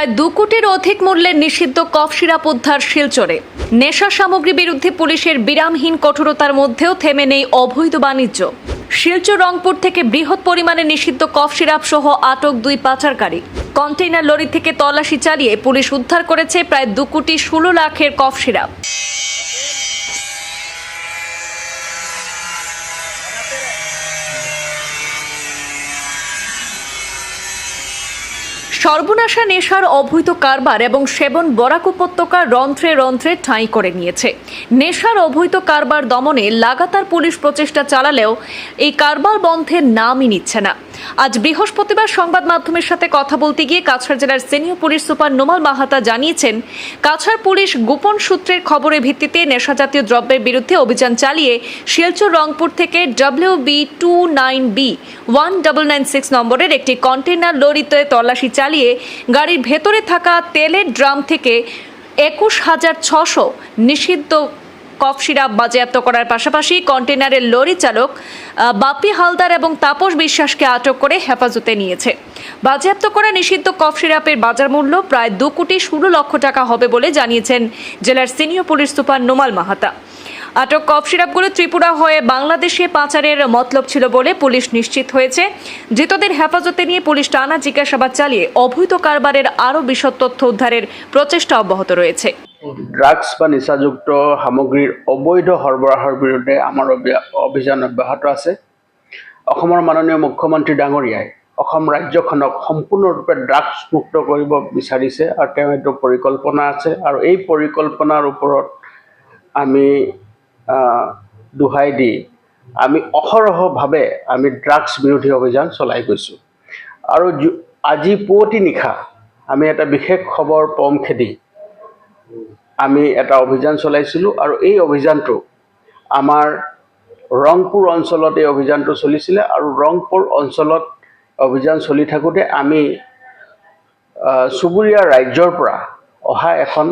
প্রায় দু কোটির অধিক মূল্যের নিষিদ্ধ কফ সিরাপ উদ্ধার শিলচরে। নেশা সামগ্রী বিরুদ্ধে পুলিশের বিরামহীন কঠোরতার মধ্যেও থেমে নেই অবৈধ বাণিজ্য। শিলচর রংপুর থেকে বৃহৎ পরিমাণে নিষিদ্ধ কফ সিরাপ সহ আটক দুই পাচারকারী। কন্টেইনার লরি থেকে তল্লাশি চালিয়ে পুলিশ উদ্ধার করেছে প্রায় দু কোটি ষোলো লাখের কফ সিরাপ। সর্বনাশা নেশার অবৈধ কারবার এবং সেবন বরাক উপত্যকার রন্ধ্রে রন্ধ্রে ঠাঁই করে নিয়েছে। নেশার অবৈধ কারবার দমনে লাগাতার পুলিশ প্রচেষ্টা চালালেও এই কারবার বন্ধের নামই নিচ্ছে না। আজ বৃহস্পতিবার সংবাদ মাধ্যমের সাথে কথা বলতে গিয়ে কাছাড় জেলার senior police super Numal Mahatta জানিয়েছেন, কাছাড় পুলিশ গোপন সূত্রের খবরের ভিত্তিতে নেশাজাতীয় দ্রব্যের বিরুদ্ধে অভিযান চালিয়ে শিলচর, রংপুর থেকে W B two nine B one double nine six নম্বরের একটি কন্টেইনার লরিতে তল্লাশি চালিয়ে গাড়ির ভেতরে থাকা তেলের ড্রাম থেকে একুশ হাজার ছশো নিষিদ্ধ কফ সিরাপ বাজেয়াপ্ত করার পাশাপাশি কন্টেনারের লরি চালক বাপি হালদার এবং তাপস বিশ্বাসকে আটক করে হেফাজতে নিয়েছে। বাজেয়াপ্ত করা নিষিদ্ধ কফ সিরাপের বাজার মূল্য প্রায় দু কোটি ষোলো লক্ষ টাকা হবে বলে জানিয়েছেন জেলার senior police super Numal Mahatta. আটক কফ সিরাপগুলো ত্রিপুরা হয়ে বাংলাদেশে পাচারের মতলব ছিল বলে পুলিশ নিশ্চিত হয়েছে। ধৃতদের হেফাজতে নিয়ে পুলিশ টানা জিজ্ঞাসাবাদ চালিয়ে অবৈধ কারবারের আরও বিশদ তথ্য উদ্ধারের প্রচেষ্টা অব্যাহত রয়েছে। ড্ৰাগছ বা নিচাযুক্ত সামগ্ৰীৰ অবৈধ সৰবৰাহৰ বিৰুদ্ধে আমাৰ অভি- অভিযান অব্যাহত আছে। অসমৰ মাননীয় মুখ্যমন্ত্ৰী ডাঙৰীয়াই অসম ৰাজ্যখনক সম্পূৰ্ণৰূপে ড্ৰাগছ মুক্ত কৰিব বিচাৰিছে আৰু তেওঁ এইটো পৰিকল্পনা আছে আৰু এই পৰিকল্পনাৰ ওপৰত আমি দোহাই দি আমি অহৰহভাৱে আমি ড্ৰাগছ বিৰোধী অভিযান চলাই গৈছোঁ। আৰু আজি পুৱতি নিশা আমি এটা বিশেষ খবৰ পম খেদি। আমি এটা অভিযান চলাইছিলোঁ আৰু এই অভিযানটো আমাৰ ৰংপুৰ অঞ্চলত এই অভিযানটো চলিছিলে আৰু ৰংপুৰ অঞ্চলত অভিযান চলি থাকোঁতে আমি চুবুৰীয়া ৰাজ্যৰ পৰা অহা এখন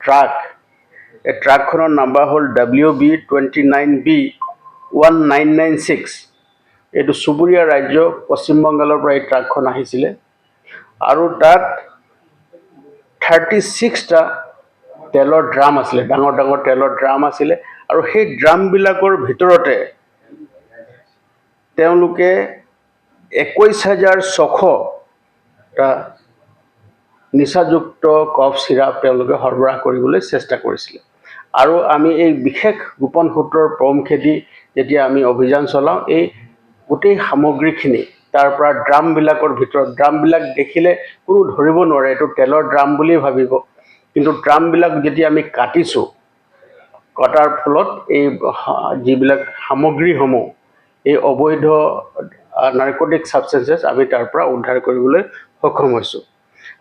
ট্ৰাক, এই ট্ৰাকখনৰ নাম্বাৰ হ'ল W B twenty nine B one nine nine six. এইটো চুবুৰীয়া ৰাজ্য পশ্চিমবংগালৰ পৰা এই ট্ৰাকখন আহিছিলে। আৰু তাত থাৰ্টি ছিক্সটা তেলৰ ড্ৰাম আছিলে, ডাঙৰ ডাঙৰ তেলৰ ড্ৰাম আছিলে আৰু সেই ড্ৰামবিলাকৰ ভিতৰতে তেওঁলোকে একৈছ হাজাৰ ছশটা নিচাযুক্ত কফ চিৰাপ তেওঁলোকে সৰবৰাহ কৰিবলৈ চেষ্টা কৰিছিলে। আৰু আমি এই বিশেষ গোপন সূত্ৰৰ পম খেদি যেতিয়া আমি অভিযান চলাওঁ, এই গোটেই সামগ্ৰীখিনি, তাৰ পৰা ড্ৰামবিলাকৰ ভিতৰত, ড্ৰামবিলাক দেখিলে কোনো ধৰিব নোৱাৰে, এইটো তেলৰ ড্ৰাম বুলিয়ে ভাবিব। কিন্তু ড্ৰামবিলাক যেতিয়া আমি কাটিছোঁ কটাৰ ফলত এই যিবিলাক সামগ্ৰীসমূহ এই অবৈধ নাৰ্কটিক ছাবষ্টেঞ্চেছ আমি তাৰ পৰা উদ্ধাৰ কৰিবলৈ সক্ষম হৈছোঁ।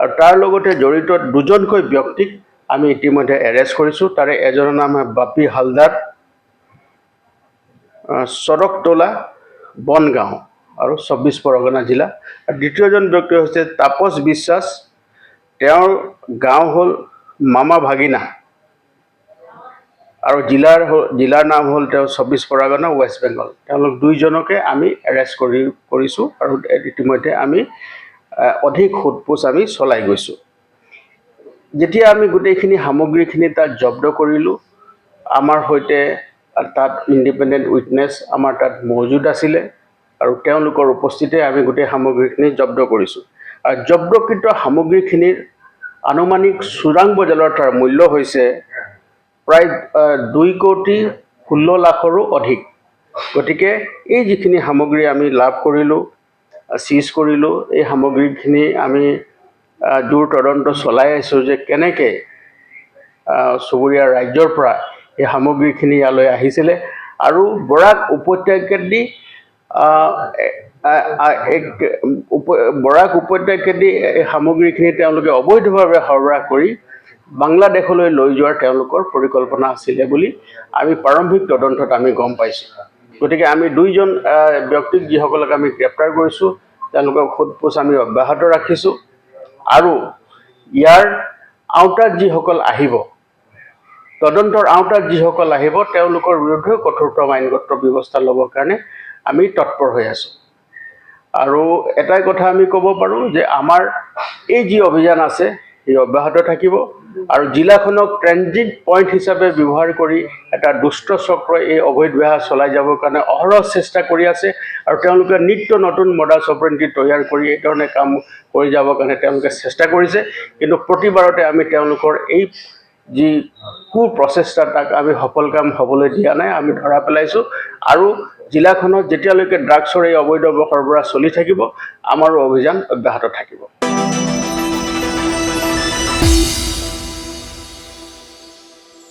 আৰু তাৰ লগতে জড়িত দুজনকৈ ব্যক্তিক আমি ইতিমধ্যে এৰেষ্ট কৰিছোঁ। তাৰে এজনৰ নাম বাপি হালদাৰ আহ, চৰকতলা বনগাঁও আৰু চৌব্বিছ পৰগনা জিলা। আৰু দ্বিতীয়জন ব্যক্তি হৈছে তাপস বিশ্বাস। তেওঁৰ গাঁও হ'ল মামা ভাগিনা। আৰু জিলাৰ জিলাৰ নাম হ'ল তেওঁ চৌব্বিছ পৰগনা, ৱেষ্ট বেংগল। তেওঁলোক দুইজনকে আমি এৰেষ্ট কৰি কৰিছোঁ আৰু ইতিমধ্যে আমি অধিক সোধপোছ আমি চলাই গৈছোঁ। যেতিয়া আমি গোটেইখিনি সামগ্ৰীখিনি তাত জব্দ কৰিলোঁ, আমাৰ সৈতে তাত ইণ্ডিপেণ্ডেণ্ট উইটনেছ আমাৰ তাত মজুদ আছিলে আৰু তেওঁলোকৰ উপস্থিতিতে আমি গোটেই সামগ্ৰীখিনি জব্দ কৰিছোঁ। আৰু জব্দকৃত সামগ্ৰীখিনিৰ আনুমানিক চোৰাং বজাৰৰ তাৰ মূল্য হৈছে প্ৰায় দুই কোটি ষোল্ল লাখৰো অধিক। গতিকে এই যিখিনি সামগ্ৰী আমি লাভ কৰিলোঁ চিজ কৰিলোঁ এই সামগ্ৰীখিনি আমি দূৰ তদন্ত চলাই আছোঁ যে কেনেকৈ চুবুৰীয়া ৰাজ্যৰ পৰা এই সামগ্ৰীখিনি ইয়ালৈ আহিছিলে। আৰু বৰাক উপত্যকাদি আহ, এ- আ- আ- এক- উপ- বৰাক উপত্যকাদি এই সামগ্ৰীখিনি তেওঁলোকে অবৈধভাৱে সৰবৰাহ কৰি বাংলাদেশলৈ লৈ যোৱাৰ তেওঁলোকৰ পৰিকল্পনা আছিলে বুলি আমি প্ৰাৰম্ভিক তদন্তত আমি গম পাইছোঁ। গতিকে আমি দুইজন ব্যক্তিক যিসকলক আমি গ্ৰেপ্তাৰ কৰিছোঁ, তেওঁলোকক সোধপোছ আমি অব্যাহত ৰাখিছোঁ আৰু ইয়াৰ আওতাত যিসকল আহিব, তদন্তৰ আওতাত যিসকল আহিব, তেওঁলোকৰ বিৰুদ্ধেও কঠোৰতম আইনগত ব্যৱস্থা ল'বৰ কাৰণে আমি তৎপৰ হৈ আছোঁ। আৰু এটাই কথা আমি ক'ব পাৰোঁ যে আমাৰ এই যি অভিযান আছে, ই অব্যাহত থাকিব আৰু জিলাখনক ট্ৰেনজিট পইণ্ট হিচাপে ব্যৱহাৰ কৰি এটা দুষ্ট চক্ৰই এই অবৈধ বেহা চলাই যাবৰ কাৰণে অহৰহ চেষ্টা কৰি আছে আৰু তেওঁলোকে নিত্য নতুন মডাছ অপাৰেণ্টি তৈয়াৰ কৰি এই ধৰণে কাম কৰি যাবৰ কাৰণে তেওঁলোকে চেষ্টা কৰিছে। কিন্তু প্ৰতিবাৰতে আমি তেওঁলোকৰ এই যি কু প্ৰচেষ্টা তাক আমি সফল কাম হ'বলৈ দিয়া নাই, আমি ধৰা পেলাইছোঁ। আৰু জিলাখনত যেতিয়ালৈকে ড্ৰাগছৰ এই অবৈধ সৰবৰাহ চলি থাকিব আমাৰো অভিযান অব্যাহত থাকিব।